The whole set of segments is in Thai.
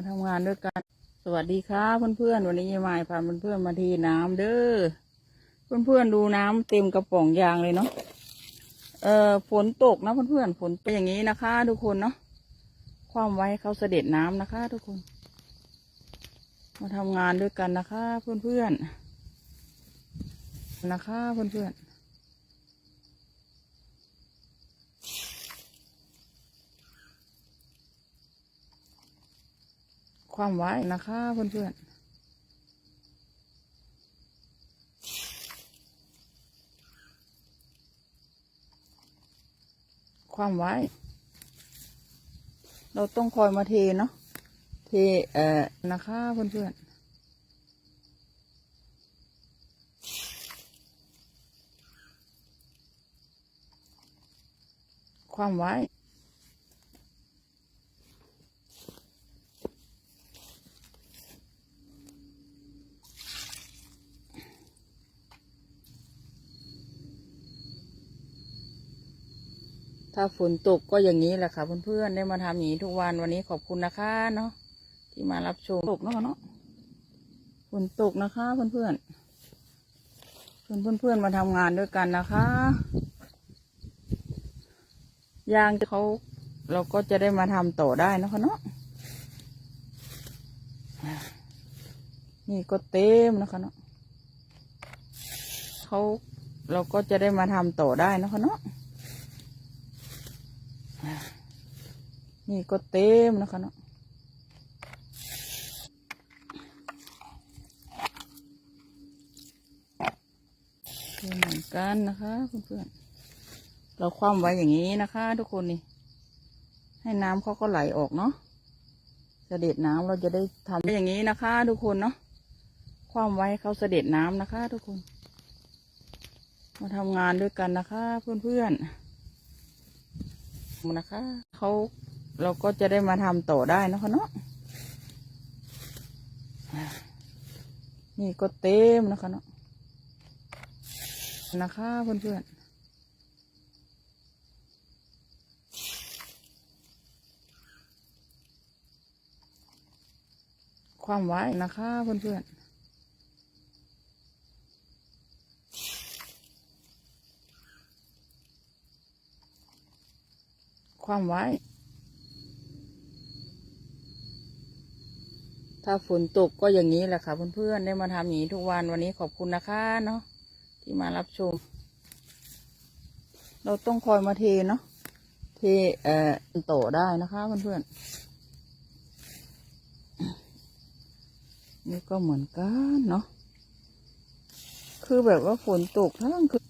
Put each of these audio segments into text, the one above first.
มาทำงานด้วยกัน สวัสดีครับเพื่อนๆ วันนี้ยายมายพาเพื่อนๆมาทีน้ำเด้อ เพื่อนๆดูน้ำเต็มกระป๋องยางเลยเนาะ เอ่อฝนตกนะเพื่อนๆ ฝนเป็นอย่างนี้นะคะ ทุกคนเนาะ ความไว้เขาเสด็จน้ำนะคะ ทุกคน มาทำงานด้วยกันนะคะ เพื่อนๆ นะคะเพื่อนๆ ความไว้นะคะเพื่อนๆความไว้ เราต้องคอยมาเทเนาะ เทเอ่อนะคะเพื่อนๆความไว้ ถ้าฝนตกก็อย่างนี้แหละค่ะเพื่อนๆได้มาทำอย่างนี้ทุกวันวันนี้ขอบคุณนะคะเนาะที่มารับชมตกเนาะเนาะฝนตกนะคะเพื่อนๆเพื่อนเพื่อนๆมาทำงานด้วยกันนะคะยางเขาเราก็จะได้มาทำต่อได้นะคะเนาะนี่ก็เต็มนะคะเนาะเขาเราก็จะได้มาทำต่อได้นะคะเนาะ นี่ก็เต็มนะคะเนาะเต็มเหมือนกันนะคะเพื่อนๆ เราคว่ำไว้อย่างนี้นะคะ ทุกคนนี่ ให้น้ำเขาก็ไหลออกเนาะเสด็จน้ำเราจะได้ทำอย่างนี้นะคะ ทุกคนเนาะคว่ำไว้เขาเสด็จน้ำนะคะ ทุกคน มาทำงานด้วยกันนะคะ เพื่อนๆ นะคะเขาเราก็จะได้มาทำต่อได้นะคะเนาะนี่ก็เต็มนะคะเนาะนะคะเพื่อนๆความไว้นะคะเพื่อนๆ ความไว้ ถ้าฝนตกก็อย่างนี้แหละค่ะเพื่อนๆ ได้มาทำอย่างนี้ทุกวันวันนี้ขอบคุณนะคะเนาะที่มารับชม เราต้องคอยมาเทเนาะ เทเอ่อโตอได้นะคะเพื่อนๆ นี่ก็เหมือนกันเนาะ คือแบบว่าฝนตกทั้งคืน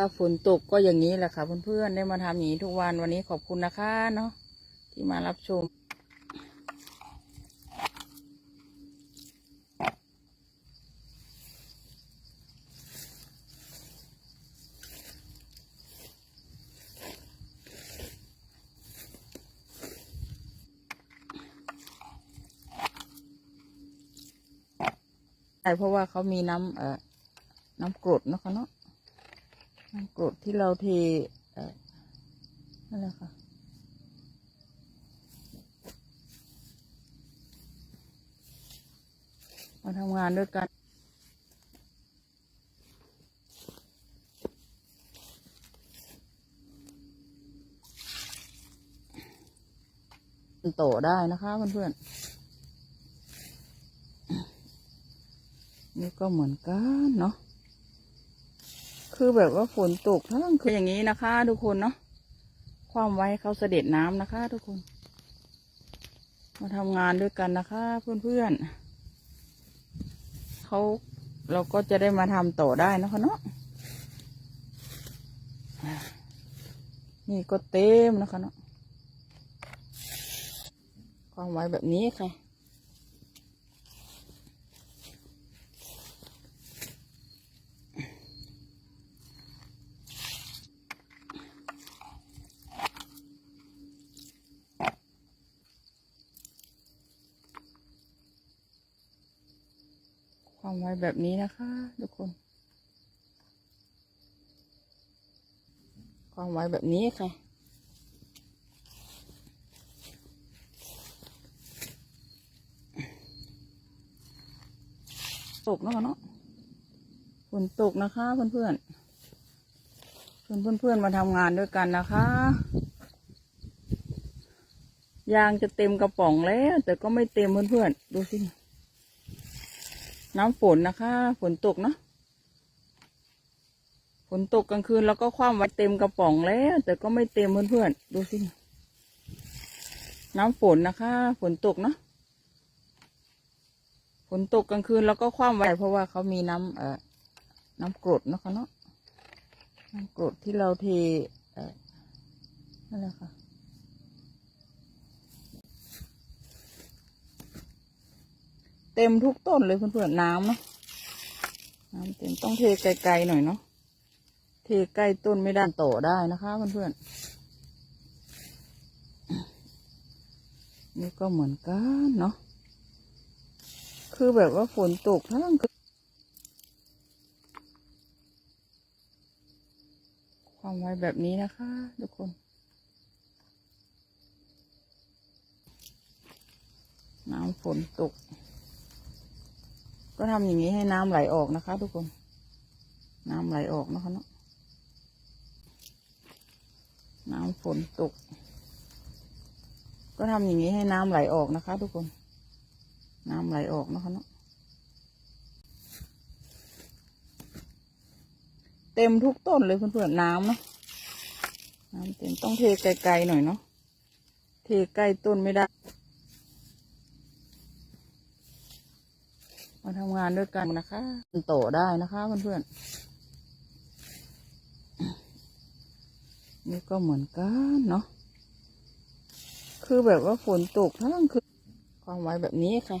ถ้าฝนตกก็อย่างนี้แหละค่ะเพื่อนๆได้มาทำอย่างนี้ทุกวันวันนี้ขอบคุณนะคะเนาะที่มารับชมใช่เพราะว่าเขามีน้ำเอ่อน้ำกรดเนาะคะเนาะ น้ำกรดที่เราเทนั่นแหละค่ะมาทำงานด้วยกันโตได้นะคะเพื่อนๆนี่ก็เหมือนกันเนาะ คือแบบว่าฝนตกทั้งคืนอย่างนี้นะคะ ทุกคนเนาะความไว้เขาเสด็จน้ำนะคะ ทุกคน มาทำงานด้วยกันนะคะ เพื่อนๆเขาเราก็จะได้มาทำต่อได้นะคะเนาะนี่ก็เต็มนะคะเนาะความไว้แบบนี้ค่ะ ไว้แบบนี้นะคะทุกคนวางไว้แบบนี้ค่ะ ตกแล้วเนาะฝนตกนะคะเพื่อนเพื่อนเพื่อนเพื่อนเพื่อนมาทำงานด้วยกันนะคะยางจะเต็มกระป๋องแล้ว แต่ก็ไม่เต็มเพื่อนเพื่อนดูสิ น้ำฝนนะคะ ฝนตกเนาะฝนตกกลางคืนแล้วก็คว่ำไว้เต็มกระป๋องแล้ว แต่ก็ไม่เต็มเพื่อนๆดูสิ น้ำฝนนะคะ ฝนตกเนาะฝนตกกลางคืนแล้วก็คว่ำไว้เพราะว่าเขามีน้ำเอ่อน้ำกรดเนาะคะเนาะน้ำกรดที่เราเทเอ่อนั่นแหละค่ะ เต็มทุกต้นเลยเพื่อนๆน้ำเนาะน้ำเต็มต้องเทไกลๆหน่อยเนาะเทใกล้ต้นไม่ได้โตได้นะคะเพื่อนๆนี่ก็เหมือนกันเนาะคือแบบว่าฝนตกทั้งความไว้แบบนี้นะคะทุกคนน้ำฝนตก ก็ทำอย่างนี้ให้น้ำไหลออกนะคะ ทุกคน น้ำไหลออกนะคะเนาะน้ำฝนตก ก็ทำอย่างนี้ให้น้ำไหลออกนะคะ ทุกคน น้ำไหลออกนะคะเนาะเต็มทุกต้นเลยเพื่อนๆน้ำเนาะน้ำเต็มต้องเทไกลๆหน่อยเนาะเทใกล้ต้นไม่ได้ มาทำงานด้วยกันนะคะโตได้นะคะเพื่อนๆนี่ก็เหมือนกันเนาะคือแบบว่าฝนตกทั้งคืนความไว้แบบนี้ค่ะ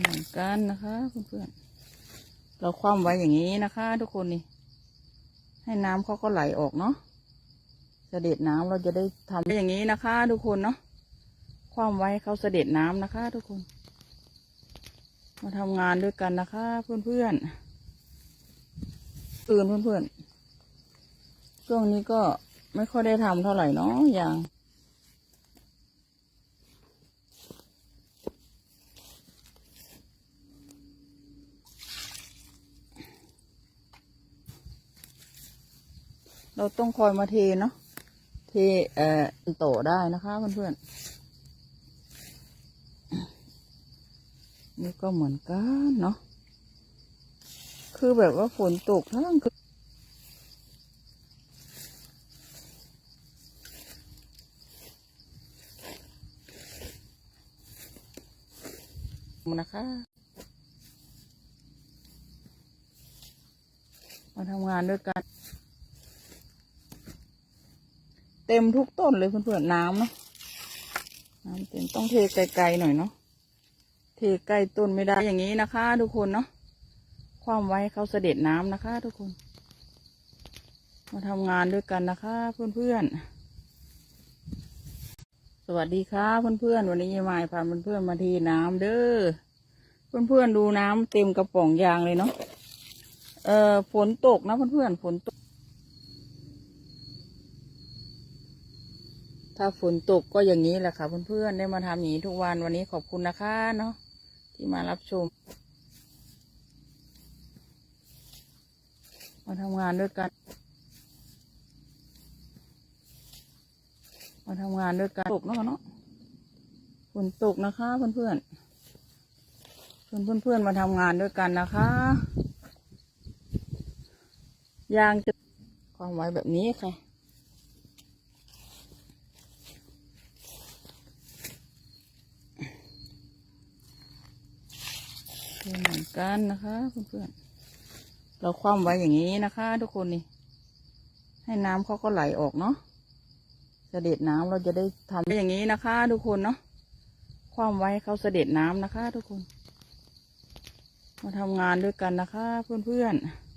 เหมือนกันนะคะเพื่อนๆ เราคว่ำไว้อย่างนี้นะคะ ทุกคนนี่ให้น้ำเขาก็ไหลออกเนาะเสด็จน้ำเราจะได้ทำอย่างนี้นะคะ ทุกคนเนาะคว่ำไว้ให้เขาเสด็จน้ำนะคะ ทุกคน มาทำงานด้วยกันนะคะ เพื่อนๆตื่นเพื่อนๆช่วงนี้ก็ไม่ค่อยได้ทำเท่าไหร่เนาะอย่าง เราต้องคอยมาเทเนาะเทเอ่อโตได้นะคะเพื่อนๆนี่ก็เหมือนกันเนาะคือแบบว่าฝนตกทั้งคืนนะคะมาทำงานด้วยกัน เต็มทุกต้นเลยเพื่อนๆน้ำเนาะน้ำเต็มต้องเทไกลๆหน่อยเนาะเทใกล้ต้นไม่ได้อย่างนี้นะคะ ทุกคนเนาะความไว้ให้เขาเสด็จน้ำนะคะ ทุกคน มาทำงานด้วยกันนะคะ เพื่อนๆสวัสดีค่ะเพื่อนๆวันนี้ยายมายพาเพื่อนๆมาทีน้ำเด้อเพื่อนๆดูน้ำเต็มกระป๋องยางเลยเนาะเอ่อฝนตกนะเพื่อนๆฝนตก ถ้าฝนตกก็อย่างนี้แหละค่ะเพื่อนๆได้มาทำอย่างนี้ทุกวันวันนี้ขอบคุณนะคะเนาะที่มารับชม มาทำงานด้วยกัน มาทำงานด้วยกันตกเนาะเนาะฝนตกนะคะเพื่อนๆเพื่อนเพื่อนๆมาทำงานด้วยกันนะคะยางจะความไว้แบบนี้ค่ะ เหมือนกันนะคะเพื่อนๆ เราคว่ำไว้อย่างนี้นะคะ ทุกคนนี่ ให้น้ำเขาก็ไหลออกเนาะเสด็จน้ำเราจะได้ทำอย่างนี้นะคะ ทุกคนเนาะ คว่ำไว้ให้เขาเสด็จน้ำนะคะ ทุกคน มาทำงานด้วยกันนะคะ เพื่อนๆ